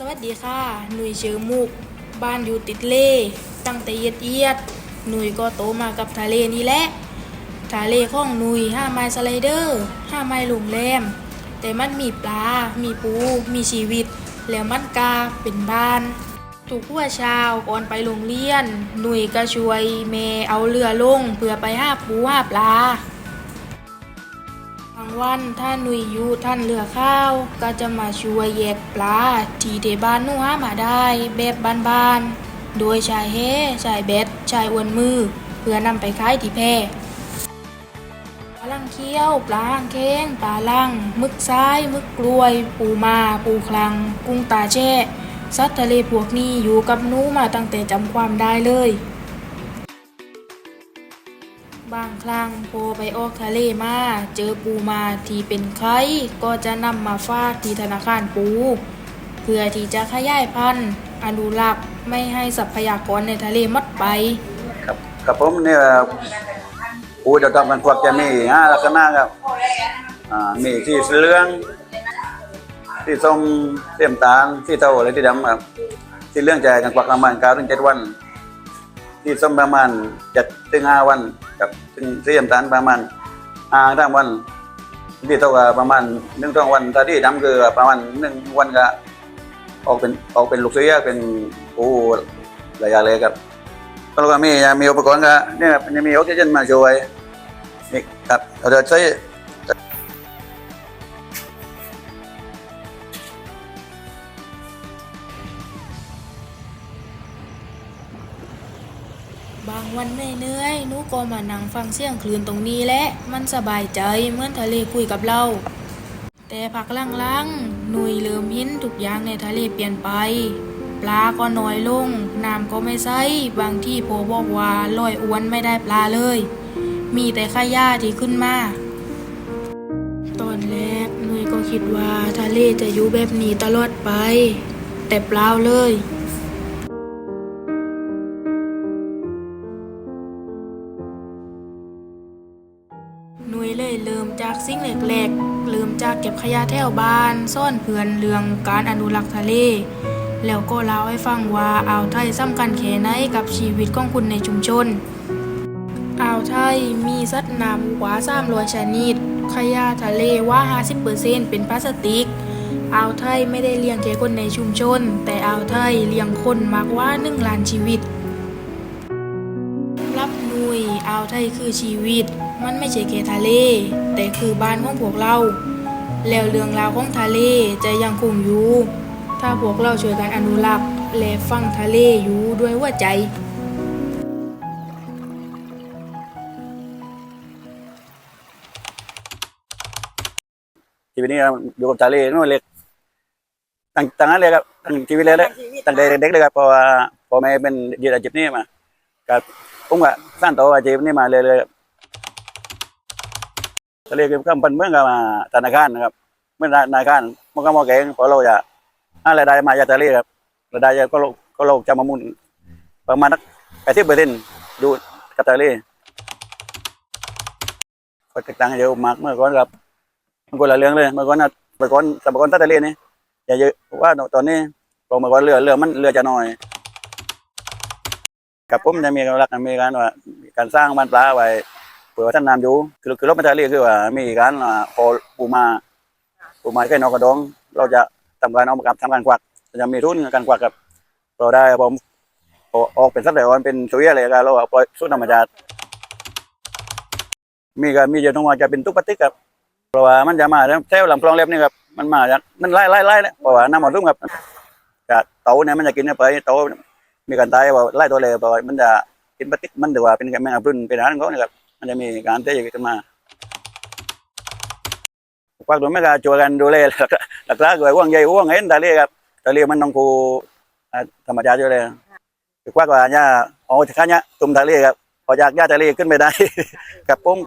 สวัสดีค่ะ หนุ่ยชื่อมุก บ้านอยู่ติดเล่ ตั้งแต่เอียดเอียด หนุ่ยก็โตมากับทะเลนี่แหละ ทะเลของหนุ่ยห้าไม้สไลเดอร์ห้าไม้โรงแรม แต่มันมีปลา มีปู มีชีวิต แล้วมันกาเป็นบ้าน ทุกหัวเช้าก่อนไปโรงเรียน หนุ่ยก็ช่วยเมเอาเรือลงเพื่อไปหาปูหาปลา วันถ้าหนุ่ยอยู่ท่านเรือข้าว ก็จะมาช่วยแยกปลาที่เดบ้านหนูหามาได้แบบบ้านๆ โดยชายเฮชายเบ็ดชายอวนมือ เพื่อนำไปขายที่แพปลาลังเคี้ยวปลาหางเค้งปลาลังมึกซ้ายมึกกล้วย ปูมาปูคลัง กุ้งตาแช่สัตว์ทะเลพวกนี้อยู่กับนูมาตั้งแต่จำความได้เลย บางครั้งโพไปออกทะเลมา เจอปูมาที่เป็นไข่ก็จะนำมาฝากที่ธนาคารปู เพื่อที่จะขยายพันธุ์อนุรักษ์ไม่ให้ทรัพยากรในทะเลหมดไป ครับกับผมเนี่ยปูจะทำกันควักจะมีห้าลักษณะครับอ่ามีที่เหลือง ที่ส้มเต็มตาลที่เทาอะไรที่ดำครับที่เหลืองจะกันควักประมาณเก้าถึงเจ็ดวัน ที่สมประมาณจ็ดถึงห้าวันกับถึงที่เต็มตาลประมาณห้าถึงวันที่เท่ากับประมาณหนึ่งสองวันถ้าที่ดำคือประมาณหนึ่งวันก็ออกเป็นออกเป็นลูกเสือเป็นปูระยะเลยครับแล้วก็มีมีอุปกรณ์ก็เนี่ยมันจะมีออกซิเจนมาช่วยนี่ครับเราจะใช้ บางวันเหนื่อยๆนูก็มานั่งฟังเสียงคลื่นตรงนี้แหละ มันสบายใจเหมือนทะเลคุยกับเรา แต่พักหลังๆหนุยเริ่มเห็นทุกอย่างในทะเลเปลี่ยนไป ปลาก็น้อยลง น้ำก็ไม่ใสบางที่โพบอกว่าลอยอ้วนไม่ได้ปลาเลย มีแต่ขยะที่ขึ้นมา ตอนแรกหนุยก็คิดว่าทะเลจะอยู่แบบนี้ตลอดไป แต่เปล่าเลย หนุ่ยเลยเริ่มจากสิ่งเล็กๆเริ่มจากเก็บขยะแถวบ้านซ่อนเพื่อนเรื่องการอนุรักษ์ทะเล แล้วก็เล่าให้ฟังว่าอ่าวไทยสำคัญแค่ไหนกับชีวิตของคนในชุมชนอ่าวไทยมีสัตว์น้ำกว่า300ชนิด ขยะทะเลว่า 50%เป็นพลาสติกอ่าวไทยไม่ได้เลี้ยงแค่คนในชุมชน แต่อ่าวไทยเลี้ยงคนมากกว่า1ล้านชีวิต รับนุยอ่าวไทยคือชีวิต มันไม่ใช่แค่ทะเล แต่คือบ้านของพวกเรา แล้วเรื่องราวของทะเลจะยังคงอยู่ ถ้าพวกเราช่วยกันอนุรักษ์และฟังทะเลอยู่ด้วยหัวใจชีวิตนี้อยู่กับทะเลนู่นเลยตั้งตั้งนั้นเลยครับตั้งชีวิตเลยเลยตั้งแต่เด็กเลยครับเพราะว่าพ่อแม่เป็นยืนอาชีพนี้มากับผมก็สร้างตัวอาชีพนี้มาเลยเลยครับ ทะเลคือก็เป็นเมืองกับธนาคารนะครับเมื่อธนาคารมันก็มองเก่งเพราะเราจะหารายได้มาจากทะเลครับรายได้ก็เราก็เราจะมามุนประมาณนักแปดสิบเปอร์เซ็นต์ดูกับทะเลก็แตกต่างกันเยอะมากเมื่อก่อนครับมันคนละเรื่องเลยเมื่อก่อนนะเมื่อก่อนสมัยก่อนทะเลนี่อย่าเยอะว่าตอนนี้พอเมื่อก่อนเรือเรือมันเรือจะน้อยกับผมจะมีการรักมีการว่าการสร้างบ้านปลาไว้ เผื่อว่าท่านนำอยู่คือคือรถมาทะเลคือว่ามีการพอปูมาปูมาแค่นอกกระดอง เราจะทำการเอามากับทำการกวักจะมีทุนการกวักกับ เราได้ผมออกเป็นสัตว์ไหลอ่อนเป็นสุยอะไรกันเราเอาปล่อยสุดธรรมชาติมีการมีเยอะทั้งหมดจะเป็นตุ๊กปติกครับเพราะว่ามันจะมาแถวลำคลองเล็บนี่ครับมันมาจากมันไล่ไล่ไล่เลยเพราะว่าน้ำมันรุ่มครับจากเต่าเนี่ยมันจะกินเข้าไปเต่ามีการตายว่าไล่ตัวเลยเพราะว่ามันจะกินปติกมันถือว่าเป็นแมงกะพรุนเป็นอาหารของเขานะครับ มันจะมีการเตะขึ้นมาควักตัวไม่กาจวยกันดูเลหลักๆเลยว่างใหญ่ว่างเห็นตาเรียครับตาเรียมันต้องกูธรรมชาติอยู่เลยควักว่าเนี่ยเอาข้าเนี่ยตุ่มตาเรียครับพอจากหญ้าเรียขึ้นไม่ได้กับผม